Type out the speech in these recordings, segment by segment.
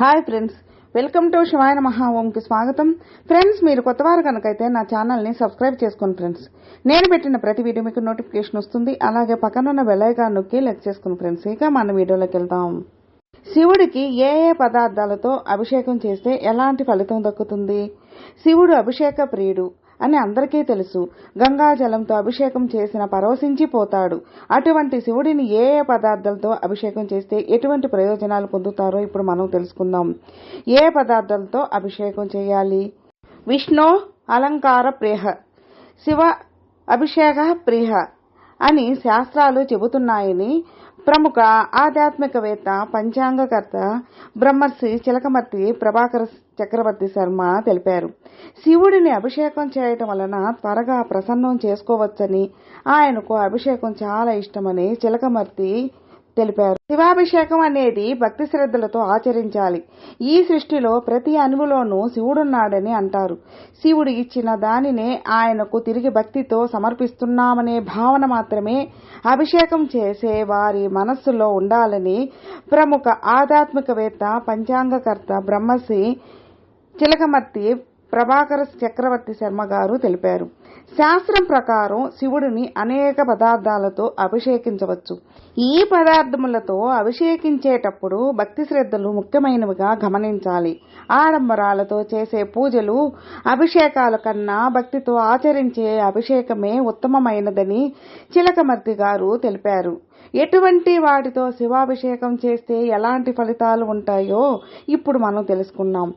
Hi friends welcome to Shivayana Maha ఓంకి స్వాగతం friends మీరు కొత్తవారు కనుకైతే నా ఛానల్ని సబ్స్క్రైబ్ చేసుకోండి ఫ్రెండ్స్ నేను పెట్టిన ప్రతి వీడియో మీకు నోటిఫికేషన్ వస్తుంది అలాగే పక్కనున్న బెల్లైకాన్ నొక్కి లెక్ చేసుకుని ఫ్రెండ్స్ ఇక మన వీడియోలోకి వెళ్దాం శివుడికి ఏ ఏ పదార్థాలతో అభిషేకం చేస్తే ఎలాంటి ఫలితం దక్కుతుంది శివుడు అభిషేక ప్రియుడు అని అందరికీ తెలుసు. గంగాజలంతో అభిషేకం చేసిన పరవశించిపోతాడు. అటువంటి శివుడిని ఏ ఏ పదార్థాలతో అభిషేకం చేస్తే ఎటువంటి ప్రయోజనాలు పొందుతారో ఇప్పుడు మనం తెలుసుకుందాం. ఏ పదార్థాలతో అభిషేకం చేయాలి? విష్ణు అలంకార ప్రేహ. శివ అభిషేక ప్రియ అని శాస్త్రాలు చెబుతున్నాయని ప్రముఖ ఆధ్యాత్మికవేత్త పంచాంగకర్త బ్రహ్మర్షి చిలకమర్తి ప్రభాకర చక్రవర్తి శర్మ తెలిపారు. శివుడిని అభిషేకం చేయటం వలన త్వరగా ప్రసన్నం చేసుకోవచ్చని ఆయనకు అభిషేకం చాలా ఇష్టమని చిలకమర్తి తెలిపారు. శివాభిషేకం అనేది భక్తి శ్రద్ధలతో ఆచరించాలి. ఈ సృష్టిలో ప్రతి అణువులోనూ శివుడున్నాడని అంటారు. శివుడు ఇచ్చిన దానినే ఆయనకు తిరిగి భక్తితో సమర్పిస్తున్నామనే భావన మాత్రమే అభిషేకం చేసే వారి మనస్సులో ఉండాలని ప్రముఖ ఆధ్యాత్మికవేత్త పంచాంగకర్త బ్రహ్మశ్రీ చిలకమర్తి ప్రభాకర చక్రవర్తి శర్మ గారు తెలిపారు. శాస్త్రం ప్రకారం శివుడిని అనేక పదార్థాలతో అభిషేకించవచ్చు. ఈ పదార్థములతో అభిషేకించేటప్పుడు భక్తి శ్రద్ధలు ముఖ్యమైనవిగా గమనించాలి. ఆడంబరాలతో చేసే పూజలు అభిషేకాల కన్నా భక్తితో ఆచరించే అభిషేకమే ఉత్తమమైనదని చిలకమర్తి గారు తెలిపారు. ఎటువంటి వాటితో శివాభిషేకం చేస్తే ఎలాంటి ఫలితాలు ఉంటాయో ఇప్పుడు మనం తెలుసుకున్నాం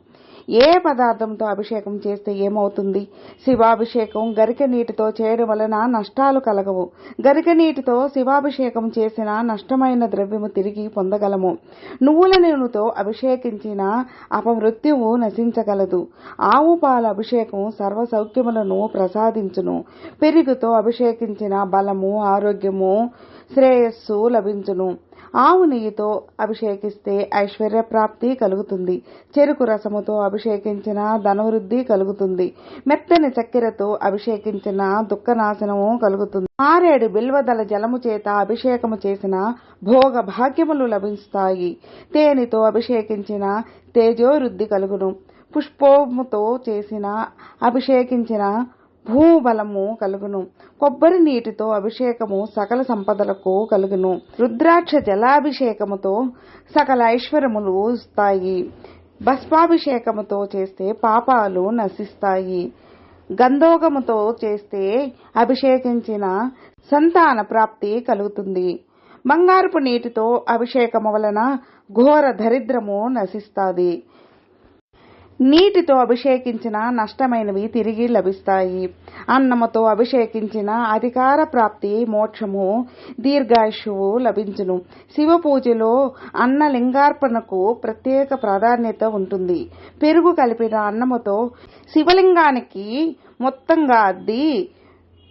ఏ పదార్థంతో అభిషేకం చేస్తే ఏమవుతుంది? శివాభిషేకం గరిక నీటితో చేయడం వలన నష్టాలు కలగవు. గరిక నీటితో శివాభిషేకం చేసిన నష్టమైన ద్రవ్యము తిరిగి పొందగలము. నువ్వుల నూనెతో అభిషేకించిన అపమృత్యువు నశించగలదు. ఆవు పాల అభిషేకం సర్వ సౌఖ్యములను ప్రసాదించును. పెరుగుతో అభిషేకించిన బలము ఆరోగ్యము శ్రేయస్సు లభించును. ఆవు నెయ్యితో అభిషేకిస్తే ఐశ్వర్య ప్రాప్తి కలుగుతుంది. చెరుకు రసముతో అభిషేకించిన ధనవృద్ధి కలుగుతుంది. మెత్తని చక్కెరతో అభిషేకించిన దుఃఖనాశనము కలుగుతుంది. ఆరేడు బిల్వదల జలము చేత అభిషేకము చేసిన భోగ భాగ్యములు లభిస్తాయి. తేనెతో అభిషేకించిన తేజోవృద్ధి కలుగును. పుష్పముతో చేసిన అభిషేకించిన భూబలము కలుగును. కొబ్బరి నీటితో అభిషేకము సకల సంపదలకు కలుగును. రుద్రాక్ష జలాభిషేకముతో సకల ఐశ్వర్యములు వస్తాయి. భస్మాభిషేకముతో చేస్తే పాపాలు నశిస్తాయి. గంధోగముతో చేస్తే అభిషేకించిన సంతాన ప్రాప్తి కలుగుతుంది. బంగారపు నీటితో అభిషేకము వలన ఘోర దరిద్రము నశిస్తాది. నీటితో అభిషేకించిన నష్టమైనవి తిరిగి లభిస్తాయి. అన్నముతో అభిషేకించిన అధికార ప్రాప్తి మోక్షము దీర్ఘాయుషువు లభించును. శివ పూజలో అన్న లింగార్పణకు ప్రత్యేక ప్రాధాన్యత ఉంటుంది. పెరుగు కలిపిన అన్నముతో శివలింగానికి మొత్తంగా అద్ది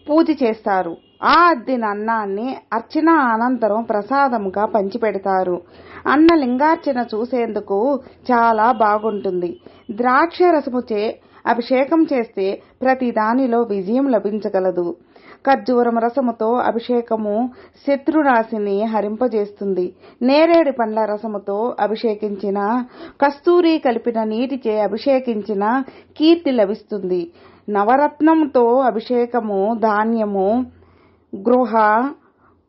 పూజ చేస్తారు. ఆ అద్దిన అన్నాన్ని అర్చన అనంతరం ప్రసాదముగా పంచిపెడతారు. అన్న లింగార్చన చూసేందుకు చాలా బాగుంటుంది. ద్రాక్ష రసముచే అభిషేకం చేస్తే ప్రతి దానిలో విజయం లభించగలదు. ఖర్జూరం రసముతో అభిషేకము శత్రురాశిని హరింపజేస్తుంది. నేరేడు పండ్ల రసముతో అభిషేకించిన కస్తూరి కలిపిన నీటిచే అభిషేకించిన కీర్తి లభిస్తుంది. నవరత్నంతో అభిషేకము ధాన్యము గృహ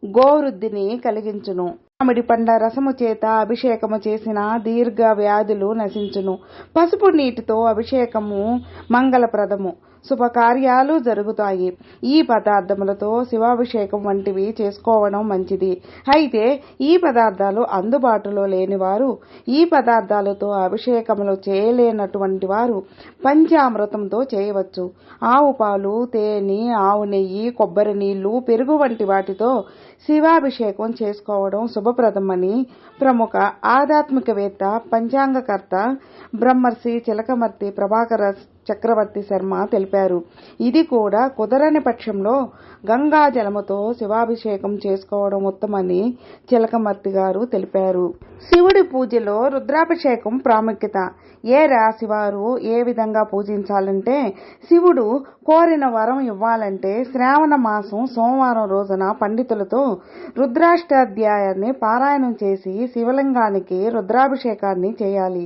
గోవృద్ధిని కలిగించును. మామిడి పండ్ల రసము చేత అభిషేకము చేసిన దీర్ఘ వ్యాధులు నశించును. పసుపు నీటితో అభిషేకము మంగళప్రదము. శుభకార్యాలు జరుగుతాయి. ఈ పదార్థములతో శివాభిషేకం వంటివి చేసుకోవడం మంచిది. అయితే ఈ పదార్థాలు అందుబాటులో లేని వారు ఈ పదార్థాలతో అభిషేకములు చేయలేనటువంటి వారు పంచామృతంతో చేయవచ్చు. ఆవు పాలు తేనె ఆవు నెయ్యి కొబ్బరి నీళ్ళు పెరుగు వంటి వాటితో శివాభిషేకం చేసుకోవడం శుభప్రదమని ప్రముఖ ఆధ్యాత్మికవేత్త పంచాంగకర్త బ్రహ్మర్షి చిలకమర్తి ప్రభాకర చక్రవర్తి శర్మ తెలిపారు. ఇది కూడా కుదరని పక్షంలో గంగా జలముతో శివాభిషేకం చేసుకోవడం ఉత్తమని చిలకమర్తి గారు తెలిపారు. శివుడి పూజలో రుద్రాభిషేకం ప్రాముఖ్యత. ఏ రాశి వారు ఏ విధంగా పూజించాలంటే శివుడు కోరిన వరం ఇవ్వాలంటే శ్రావణ మాసం సోమవారం రోజున పండితులతో రుద్రాష్టాధ్యాయాన్ని పారాయణం చేసి శివలింగానికి రుద్రాభిషేకాన్ని చేయాలి.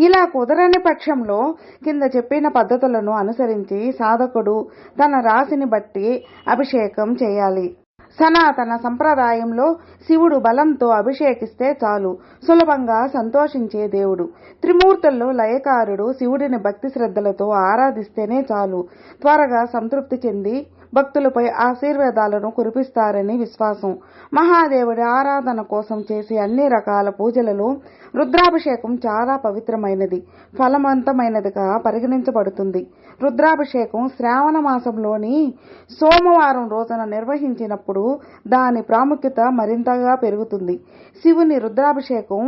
ఇలా కుదరని పక్షంలో కింద చెప్పిన పద్ధతులను అనుసరించి సాధకుడు తన రాశిని బట్టి అభిషేకం చేయాలి. సనాతన సంప్రదాయంలో శివుడు బలంతో అభిషేకిస్తే చాలు. సులభంగా సంతోషించే దేవుడు. త్రిమూర్తుల్లో లయకారుడు శివుడిని భక్తి శ్రద్ధలతో ఆరాధిస్తేనే చాలు. త్వరగా సంతృప్తి చెంది భక్తులపై ఆశీర్వాదాలను కురిపిస్తారని విశ్వాసం. మహాదేవుడి ఆరాధన కోసం చేసే అన్ని రకాల పూజలలో రుద్రాభిషేకం చాలా పవిత్రమైనది ఫలవంతమైనదిగా పరిగణించబడుతుంది. రుద్రాభిషేకం శ్రావణ మాసంలోని సోమవారం రోజున నిర్వహించినప్పుడు దాని ప్రాముఖ్యత మరింతగా పెరుగుతుంది. శివుని రుద్రాభిషేకం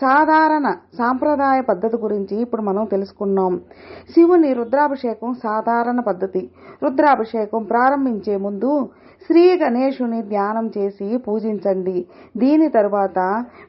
సాధారణ సాంప్రదాయ పద్ధతి గురించి ఇప్పుడు మనం తెలుసుకున్నాం. శివుని రుద్రాభిషేకం సాధారణ పద్ధతి. రుద్రాభిషేకం ప్రారంభించే ముందు శ్రీ గణేశుని ధ్యానం చేసి పూజించండి. దీని తరువాత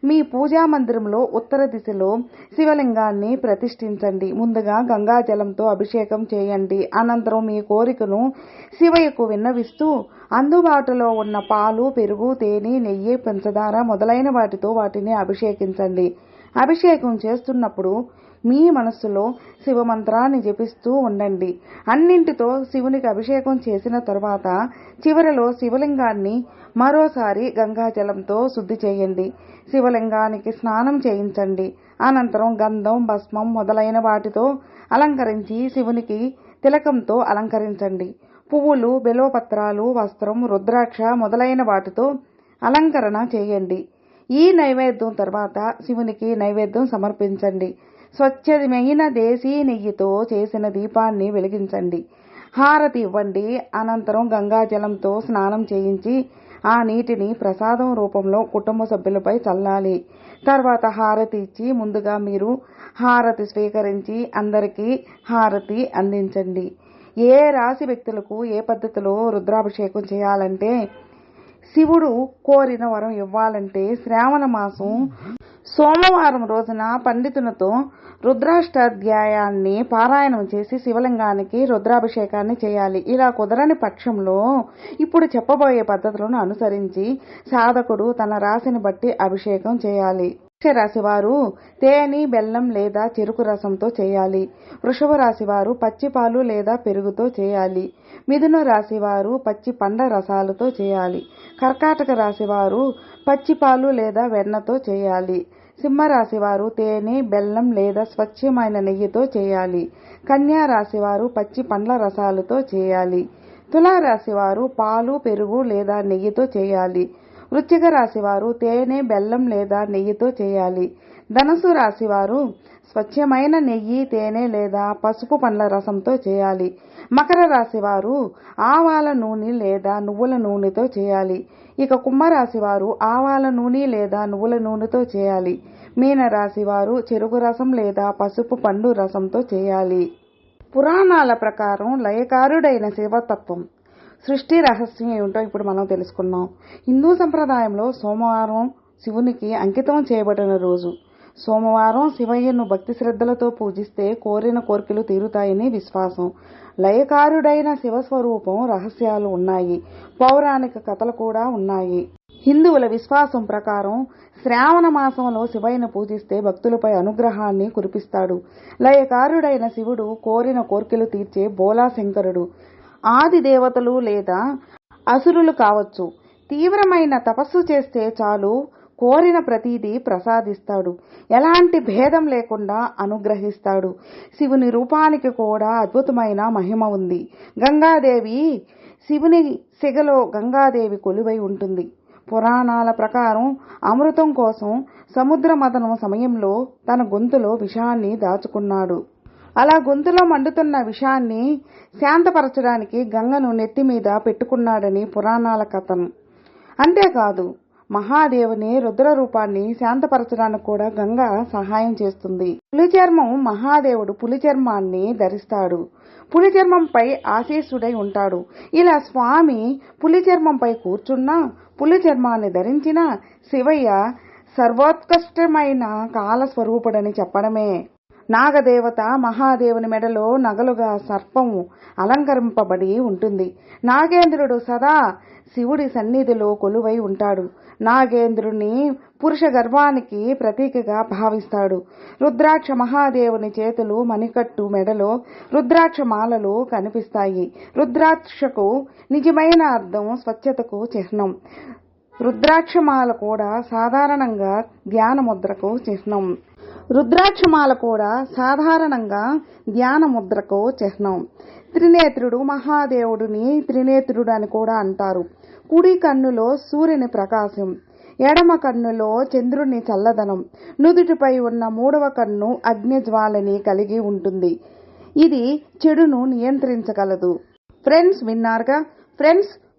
మీ పూజా మందిరంలో ఉత్తర దిశలో శివలింగాన్ని ప్రతిష్ఠించండి. ముందుగా గంగాజలంతో అభిషేకం చేయండి. అనంతరం మీ కోరికను శివయ్యకు విన్నవిస్తూ అందుబాటులో ఉన్న పాలు పెరుగు తేనె నెయ్యి పంచదార మొదలైన వాటితో వాటిని అభిషేకించండి. అభిషేకం చేస్తున్నప్పుడు మీ మనస్సులో శివమంత్రాన్ని జపిస్తూ ఉండండి. అన్నింటితో శివునికి అభిషేకం చేసిన తర్వాత చివరిలో శివలింగాన్ని మరోసారి గంగాజలంతో శుద్ధి చేయండి. శివలింగానికి స్నానం చేయించండి. అనంతరం గంధం భస్మం మొదలైన వాటితో అలంకరించి శివునికి తిలకంతో అలంకరించండి. పువ్వులు బిలవపత్రాలు వస్త్రం రుద్రాక్ష మొదలైన వాటితో అలంకరణ చేయండి. ఈ నైవేద్యం తర్వాత శివునికి నైవేద్యం సమర్పించండి. స్వచ్ఛమైన దేశీ నెయ్యితో చేసిన దీపాన్ని వెలిగించండి. హారతి ఇవ్వండి. అనంతరం గంగాజలంతో స్నానం చేయించి ఆ నీటిని ప్రసాదం రూపంలో కుటుంబ సభ్యులపై చల్లాలి. తర్వాత హారతి ఇచ్చి ముందుగా మీరు హారతి స్వీకరించి అందరికీ హారతి అందించండి. ఏ రాశి వ్యక్తులకు ఏ పద్ధతిలో రుద్రాభిషేకం చేయాలంటే శివుడు కోరిన వరం ఇవ్వాలంటే శ్రావణ మాసం సోమవారం రోజున పండితులతో రుద్రాష్టాధ్యాయాన్ని పారాయణం చేసి శివలింగానికి రుద్రాభిషేకాన్ని చేయాలి. ఇలా కుదరని పక్షంలో ఇప్పుడు చెప్పబోయే పద్ధతులను అనుసరించి సాధకుడు తన రాశిని బట్టి అభిషేకం చేయాలి. రాశి వారు తేనె బెల్లం లేదా చెరుకు రసంతో చేయాలి. వృషభ రాశి వారు పచ్చి పాలు లేదా పెరుగుతో చేయాలి. మిథున రాశి వారు పచ్చి పండ్ల రసాలతో చేయాలి. కర్కాటక రాశి వారు పచ్చి పాలు లేదా వెన్నతో చేయాలి. సింహరాశి వారు తేనె బెల్లం లేదా స్వచ్ఛమైన నెయ్యితో చేయాలి. కన్యా రాశి వారు పచ్చి పండ్ల రసాలతో చేయాలి. తులారాశి వారు పాలు పెరుగు లేదా నెయ్యితో చేయాలి. వృచ్చిక రాశి వారు తేనె బెల్లం లేదా నెయ్యితో చేయాలి. ధనసు రాశి వారు స్వచ్ఛమైన నెయ్యి తేనె లేదా పసుపు పండ్ల రసంతో చేయాలి. మకర రాశి వారు ఆవాల నూనె లేదా నువ్వుల నూనెతో చేయాలి. ఇక కుంభరాశి వారు ఆవాల నూనె లేదా నువ్వుల నూనెతో చేయాలి. మీన రాశి వారు చెరుకు రసం లేదా పసుపు పండు రసంతో చేయాలి. పురాణాల ప్రకారం లయకారుడైన శివతత్వం. సృష్టి రహస్యం ఏమిటో ఇప్పుడు మనం తెలుసుకున్నాం హిందూ సంప్రదాయంలో సోమవారం శివునికి అంకితం చేయబడిన రోజు. సోమవారం శివయ్యను భక్తి శ్రద్ధలతో పూజిస్తే కోరిన కోరికలు తీరుతాయని విశ్వాసం. లయకారుడైన శివస్వరూపం రహస్యాలు ఉన్నాయి. పౌరాణిక కథలు కూడా ఉన్నాయి. హిందువుల విశ్వాసం ప్రకారం శ్రావణ మాసంలో శివయ్యను పూజిస్తే భక్తులపై అనుగ్రహాన్ని కురిపిస్తాడు. లయకారుడైన శివుడు కోరిన కోర్కెలు తీర్చే బోలాశంకరుడు. ఆది దేవతలు లేదా అసురులు కావచ్చు. తీవ్రమైన తపస్సు చేస్తే చాలు కోరిన ప్రతీది ప్రసాదిస్తాడు. ఎలాంటి భేదం లేకుండా అనుగ్రహిస్తాడు. శివుని రూపానికి కూడా అద్భుతమైన మహిమ ఉంది. గంగాదేవి శివుని సిగలో గంగాదేవి కొలువై ఉంటుంది. పురాణాల ప్రకారం అమృతం కోసం సముద్ర మదనం సమయంలో తన గొంతులో విషాన్ని దాచుకున్నాడు. అలా గొంతులో మండుతున్న విషాన్ని శాంతపరచడానికి గంగను నెత్తి మీద పెట్టుకున్నాడని పురాణాల కథనం అంతేకాదు మహాదేవుని రుద్ర రూపాన్ని శాంతపరచడానికి కూడా గంగ సహాయం చేస్తుంది. పులిచర్మం మహాదేవుడు పులి చర్మాన్ని ధరిస్తాడు. పులిచర్మంపై ఆశీసుడై ఉంటాడు. ఇలా స్వామి పులిచర్మంపై కూర్చున్నా పులి చర్మాన్ని ధరించిన శివయ్య సర్వోత్కృష్టమైన కాలస్వరూపుడని చెప్పడమే. నాగదేవత మహాదేవుని మెడలో నగలుగా సర్పము అలంకరింపబడి ఉంటుంది. నాగేంద్రుడు సదా శివుడి సన్నిధిలో కొలువై ఉంటాడు. నాగేంద్రుని పురుష గర్వానికి ప్రతీకగా భావిస్తాడు. రుద్రాక్ష మహాదేవుని చేతులు మణికట్టు మెడలో రుద్రాక్ష మాలలు కనిపిస్తాయి. రుద్రాక్షకు నిజమైన అర్థం స్వచ్ఛతకు చిహ్నం. రుద్రాక్షమాల కూడా సాధారణంగా ధ్యాన ముద్రకు చిహ్నం. రుద్రాక్షమాల కూడా సాధారణంగా ధ్యాన ముద్రకు చిహ్నం. త్రినేత్రుడు మహాదేవుడిని త్రినేత్రుడు అని కూడా అంటారు. కుడి కన్నులో సూర్యుని ప్రకాశం ఎడమ కన్నులో చంద్రుని చల్లదనం నుదుటిపై ఉన్న మూడవ కన్ను అగ్నిజ్వాలని కలిగి ఉంటుంది. ఇది చెడును నియంత్రించగలదు. ఫ్రెండ్స్ విన్నారుగా? ఫ్రెండ్స్